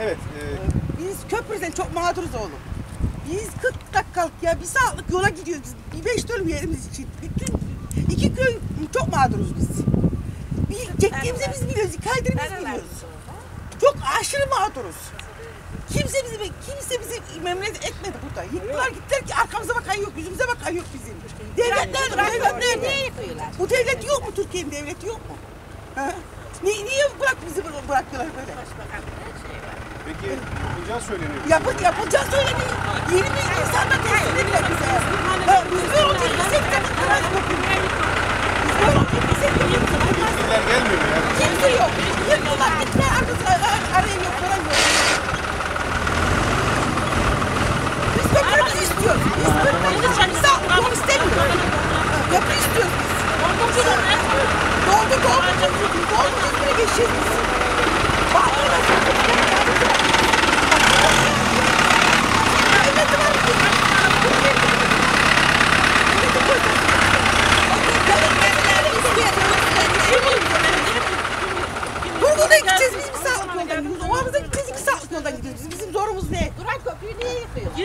Evet. e, Biz köprüden çok mağduruz oğlum. Biz 40 dakikalık ya bir saatlik yola gidiyoruz biz. Bir beş dönüm yerimiz için. Bütün iki köy çok mağduruz biz. Bir çektiğimizi biz biliyoruz, kaydırımızı biliyoruz. Çok aşırı mağduruz. Kimse bizi kimse bizi memnun etmedi burada. Yıktılar gittiler ki arkamıza bakan yok, yüzümüze bakan yok bizim. Devletler, devletler Niye yıkıyorlar? Bu devlet yok mu Türkiye'nin devleti yok mu? Ha? Niye, niye bırak bizi bıra- bırakıyorlar böyle? Peki yapılacağı söyleniyor. Yapı, yapılacağı söyleniyor. Yeni bir insanla teslim ediler bize. Ha, Biz böyle oturmasak da kırar bakın. Biz böyle oturmasak da kırar Yetkililer gelmiyor mu yani. Kimse yok. Yıktılar gittiler arkasına arayın yok falan yok. Biz köprümüzü istiyoruz. Biz köprümüzü biz yol istemiyoruz. Köprü istiyoruz biz. Doldu doldu. Doldu köprüye geçeceğiz biz. Bağırıyorlar. Devleti var mı? Devleti koyacağız. Devletleri istiyor. Durgun'a gideceğiz biz bir saatlik yoldan gidiyoruz. Ovamıza gideceğiz iki saatlik yoldan gidiyoruz. Zorumuz ne? Duran köprüyü niye yıkıyorlar?